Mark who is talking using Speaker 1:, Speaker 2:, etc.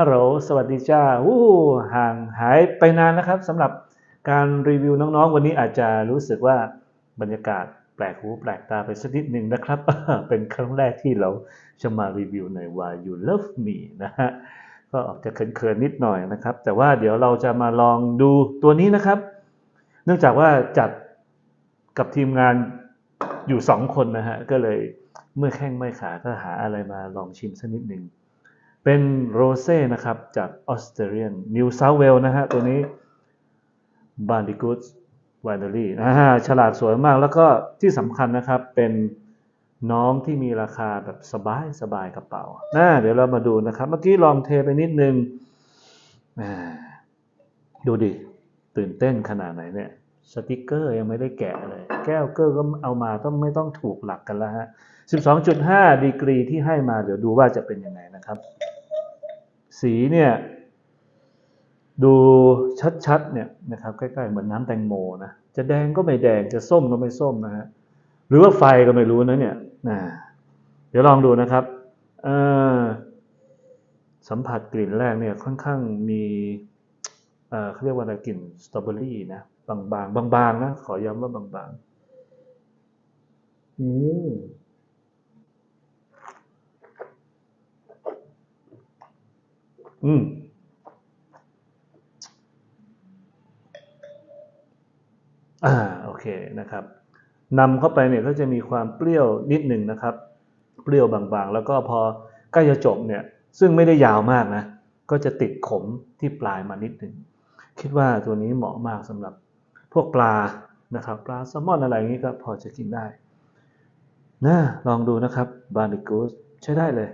Speaker 1: ฮัลโหลสวัสดีจ้าอู้ห่างหายไปนานนะครับสำหรับการรีวิวน้องๆ วันนี้อาจจะรู้สึกว่าบรรยากาศแปลกหูแปลกตาไปสักนิดหนึ่งนะครับ เป็นครั้งแรกที่เราจะมารีวิวใน Why You Love Me นะฮะก็ออกจะเขินๆนิดหน่อยนะครับ แต่ว่าเดี๋ยวเราจะมาลองดูตัวนี้นะครับ เนื่องจากว่าจัดกับทีมงานอยู่สองคนนะฮะก็เลยเมื่อแข้งไม่ขาก็หาอะไรมาลองชิมสักนิดหนึ่ง เป็นโรเซ่นะครับ จากออสเตรเลียนนิวเซาเวลนะฮะ ตัวนี้บา n ดิกูดไวน์เดอรี่อ่าฉลาดสวยมากแล้วก็ที่สำคัญนะครับ เป็นน้องที่มีราคาแบบสบายสบายกระเป๋าน่าเดี๋ยวเรามาดูนะครับ เมื่อกี้ลองเทไปนิดนึงดูดิ ตื่นเต้นขนาดไหนเนี่ยสติกเกอร์ยังไม่ได้แกะเลย แก้วเกอร์ก็เอามาต้องไม่ต้องถูกหลักกันแล้วฮะ 12.5 ดีกรีที่ให้มาเดี๋ยวดูว่าจะเป็นยังไงนะครับ สีเนี่ยดูชัดๆเนี่ยนะครับใกล้ๆเหมือนน้ำแตงโมนะจะแดงก็ไม่แดงจะส้มก็ไม่ส้มนะฮะหรือว่าไฟก็ไม่รู้นะเนี่ยนะเดี๋ยวลองดูนะครับสัมผัสกลิ่นแรกเนี่ยค่อนข้างมีเอ่อเขาเรียกว่าอะไรกลิ่นสตรอเบอรี่นะบางๆบางๆนะขอย้ำว่าบางๆอืม อืมอ่าโอเคนะครับนำเข้าไปเนี่ยก็จะมีความเปรี้ยวนิดหนึ่งนะครับ เปรี้ยวบางๆ แล้วก็พอใกล้จะจบเนี่ย ซึ่งไม่ได้ยาวมากนะ ก็จะติดขมที่ปลายมานิดหนึ่งคิดว่าตัวนี้เหมาะมากสำหรับพวกปลานะครับ ปลาแซลมอนอะไรอย่างนี้ก็พอจะกินได้นะลองดูนะครับบาร์บีคิวใช้ได้เลย